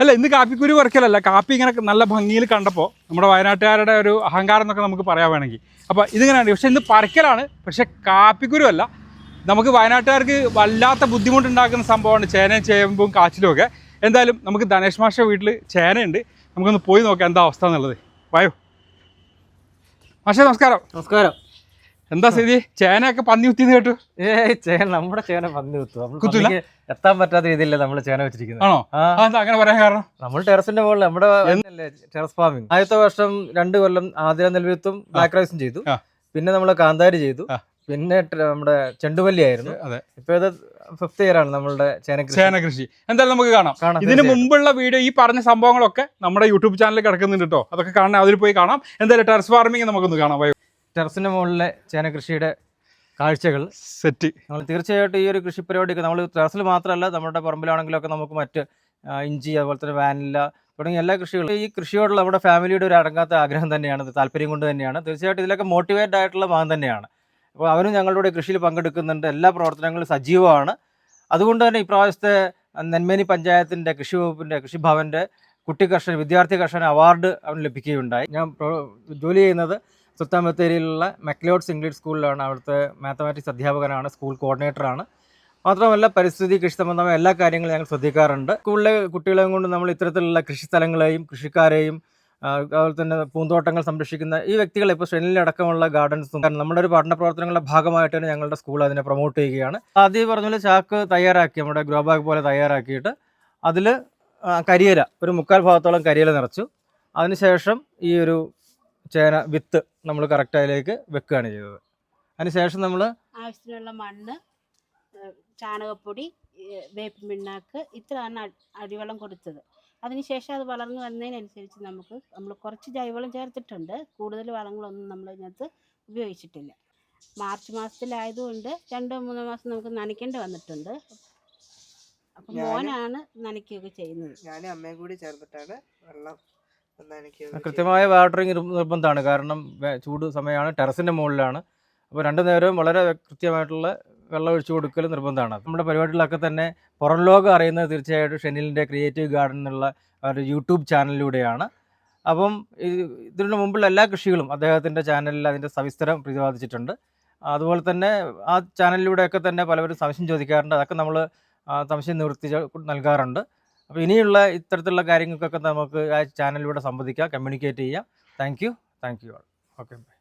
അല്ല ഇന്ന് കാപ്പിക്കുരു കുറയ്ക്കലല്ല കാപ്പി ഇങ്ങനെ നല്ല ഭംഗിയിൽ കണ്ടപ്പോൾ നമ്മുടെ വയനാട്ടുകാരുടെ ഒരു അഹങ്കാരം എന്നൊക്കെ നമുക്ക് പറയാൻ വേണമെങ്കിൽ അപ്പോൾ ഇതിങ്ങനെയാണ്. പക്ഷേ ഇന്ന് പറിക്കലാണ് പക്ഷേ കാപ്പിക്കുരു അല്ല. നമുക്ക് വയനാട്ടുകാർക്ക് വല്ലാത്ത ബുദ്ധിമുട്ടുണ്ടാക്കുന്ന സംഭവമാണ് ചേനയും ചേമ്പും കാച്ചിലും ഒക്കെ. എന്തായാലും നമുക്ക് ധനേഷ് മാഷ വീട്ടിൽ ചേനയുണ്ട്. നമുക്കൊന്ന് പോയി നോക്കാം എന്താ അവസ്ഥ എന്നുള്ളത്. വായോ. മാഷേ നമസ്കാരം. നമസ്കാരം. എന്താ സ്ഥിതി? ചേനയൊക്കെ പന്നി കുത്തിന്ന് കേട്ടു. ഏ ചേന നമ്മുടെ ചേന പന്നി കുത്തു. എത്താൻ പറ്റാത്ത രീതിയിലല്ലേ നമ്മൾ ചേന വെച്ചിരിക്കുന്നത്. ആണോ? എന്താ അങ്ങനെ പറയാൻ കാരണം? നമ്മൾ ടെറസിന്റെ മുകളിൽ നമ്മുടെ ടെറസ് ഫാമിംഗ്. ആദ്യത്തെ വർഷം രണ്ട് കൊല്ലം ആതിര നെൽവിത്തും ബ്ലാക്ക് റൈസും ചെയ്തു. പിന്നെ നമ്മൾ കാന്താരി ചെയ്തു. പിന്നെ നമ്മുടെ ചെണ്ടുമല്ലി ആയിരുന്നു. ഇപ്പൊ ഇത് ഫിഫ്ത് ഇയർ ആണ് നമ്മളുടെ ചേന കൃഷി. എന്തായാലും നമുക്ക് കാണാം. കാണാം ഇതിന് മുമ്പുള്ള വീഡിയോ ഈ പറഞ്ഞ സംഭവങ്ങളൊക്കെ നമ്മുടെ യൂട്യൂബ് ചാനലിൽ കിടക്കുന്നുണ്ട് കേട്ടോ. അതൊക്കെ കാണാൻ അതിൽ പോയി കാണാം. എന്തായാലും ടെറസ് ഫാർമിംഗ് നമുക്കൊന്ന് കാണാം. വയോ ടെറസിന്റെ മുകളിലെ ചേന കൃഷിയുടെ കാഴ്ചകൾ. സെറ്റ്. നമ്മൾ തീർച്ചയായിട്ടും ഈ ഒരു കൃഷി പരിപാടിക്ക് നമ്മൾ ടെറസിൽ മാത്രമല്ല നമ്മുടെ പറമ്പിലാണെങ്കിലൊക്കെ നമുക്ക് മറ്റ് ഇഞ്ചി അതുപോലെ തന്നെ വാനില തുടങ്ങിയ എല്ലാ കൃഷികളും. ഈ കൃഷിയോടുള്ള നമ്മുടെ ഫാമിലിയുടെ ഒരു അടങ്ങാത്ത ആഗ്രഹം തന്നെയാണ് താല്പര്യം കൊണ്ട് തന്നെയാണ്. തീർച്ചയായിട്ടും ഇതിലൊക്കെ മോട്ടിവേറ്റ് ആയിട്ടുള്ള മകൻ തന്നെയാണ്. അപ്പോൾ അവനും ഞങ്ങളുടെ കൃഷിയിൽ പങ്കെടുക്കുന്നുണ്ട്. എല്ലാ പ്രവർത്തനങ്ങളും സജീവമാണ്. അതുകൊണ്ട് തന്നെ ഇപ്രാവശ്യത്തെ നെന്മേനി പഞ്ചായത്തിന്റെ കൃഷി വകുപ്പിന്റെ കൃഷിഭവന്റെ കുട്ടി കർഷകൻ വിദ്യാർത്ഥി കർഷകൻ അവാർഡ് അവന് ലഭിക്കുകയുണ്ടായി. ഞാൻ ജോലി ചെയ്യുന്നത് സുൽത്താൻ ബത്തേരിയിലുള്ള മെക്ലോഡ്സ് ഇംഗ്ലീഷ് സ്കൂളിലാണ് അവിടുത്തെ മാത്തമാറ്റിക്സ് അധ്യാപകനാണ് സ്കൂൾ കോർഡിനേറ്ററാണ്. മാത്രമല്ല പരിസ്ഥിതി കൃഷി സംബന്ധമായ എല്ലാ കാര്യങ്ങളും ഞങ്ങൾ ശ്രദ്ധിക്കാറുണ്ട്. സ്കൂളിലെ കുട്ടികളെയും കൊണ്ട് നമ്മൾ ഇത്തരത്തിലുള്ള കൃഷി സ്ഥലങ്ങളെയും കൃഷിക്കാരെയും അതുപോലെ തന്നെ പൂന്തോട്ടങ്ങൾ സംരക്ഷിക്കുന്ന ഈ വ്യക്തികളെ ഇപ്പോൾ ഷെനിലടക്കമുള്ള ഗാർഡൻസും കാരണം നമ്മുടെ ഒരു പഠന പ്രവർത്തനങ്ങളുടെ ഭാഗമായിട്ട് തന്നെ ഞങ്ങളുടെ സ്കൂൾ അതിനെ പ്രൊമോട്ട് ചെയ്യുകയാണ്. ആദ്യം പറഞ്ഞ പോലെ ചാക്ക് തയ്യാറാക്കി നമ്മുടെ ഗ്രോ ബാഗ് പോലെ തയ്യാറാക്കിയിട്ട് അതിൽ കരിയല ഒരു മുക്കാൽ ഭാഗത്തോളം കരിയല നിറച്ചു. അതിനുശേഷം ഈ ഒരു ചേന വിത്ത് നമ്മൾ കറക്റ്റ് അതിലേക്ക് വെക്കുകയാണ് ചെയ്തത്. അതിനുശേഷം നമ്മൾ ആവശ്യത്തിനുള്ള മണ്ണ് ചാണകപ്പൊടി വേപ്പ് വേപ്പിൻ പിണ്ണാക്ക് ഇത്രയാണ് അടിവെള്ളം അടിവളം കൊടുത്തത്. അതിനുശേഷം അത് വളർന്നു വന്നതിനനുസരിച്ച് നമുക്ക് നമ്മൾ കുറച്ച് ജൈവവളം ചേർത്തിട്ടുണ്ട്. കൂടുതൽ വളങ്ങളൊന്നും നമ്മൾ ഇതിനകത്ത് ഉപയോഗിച്ചിട്ടില്ല. മാർച്ച് മാസത്തിലായതുകൊണ്ട് രണ്ടോ മൂന്നോ മാസം നമുക്ക് നനയ്ക്കേണ്ടി വന്നിട്ടുണ്ട്. അപ്പം മോനാണ് നനയ്ക്കുകയൊക്കെ ചെയ്യുന്നത്. ഞാനും അമ്മയും കൂടി ചേർത്തിട്ടാണ് വെള്ളം കൃത്യമായ വാട്ടറിങ് നിർബന്ധമാണ്. കാരണം ചൂട് സമയമാണ് ടെറസിന്റെ മുകളിലാണ്. അപ്പോൾ രണ്ടു നേരവും വളരെ കൃത്യമായിട്ടുള്ള വെള്ളം ഒഴിച്ചു കൊടുക്കൽ നിർബന്ധമാണ് നമ്മുടെ പരിപാടികളൊക്കെ തന്നെ പുറം ലോകം അറിയുന്നത് തീർച്ചയായിട്ടും ഷെനിലിന്റെ ക്രിയേറ്റീവ് ഗാർഡൻ എന്നുള്ള ഒരു യൂട്യൂബ് ചാനലിലൂടെയാണ് അപ്പം ഇതിന് മുമ്പുള്ള എല്ലാ കൃഷികളും അദ്ദേഹത്തിന്റെ ചാനലിൽ അതിന്റെ സവിസ്തരം പ്രതിപാദിച്ചിട്ടുണ്ട്. അതുപോലെ തന്നെ ആ ചാനലിലൂടെയൊക്കെ തന്നെ പലവരും സംശയം ചോദിക്കാറുണ്ട്. അതൊക്കെ നമ്മൾ സംശയം നിവൃത്തി ചെ- നൽകാറുണ്ട്. അപ്പോൾ ഇനിയുള്ള ഇത്തരത്തിലുള്ള കാര്യങ്ങൾക്കൊക്കെ നമുക്ക് ആ ചാനലിലൂടെ സംവദിക്കാം കമ്മ്യൂണിക്കേറ്റ് ചെയ്യാം. Thank you thank you okay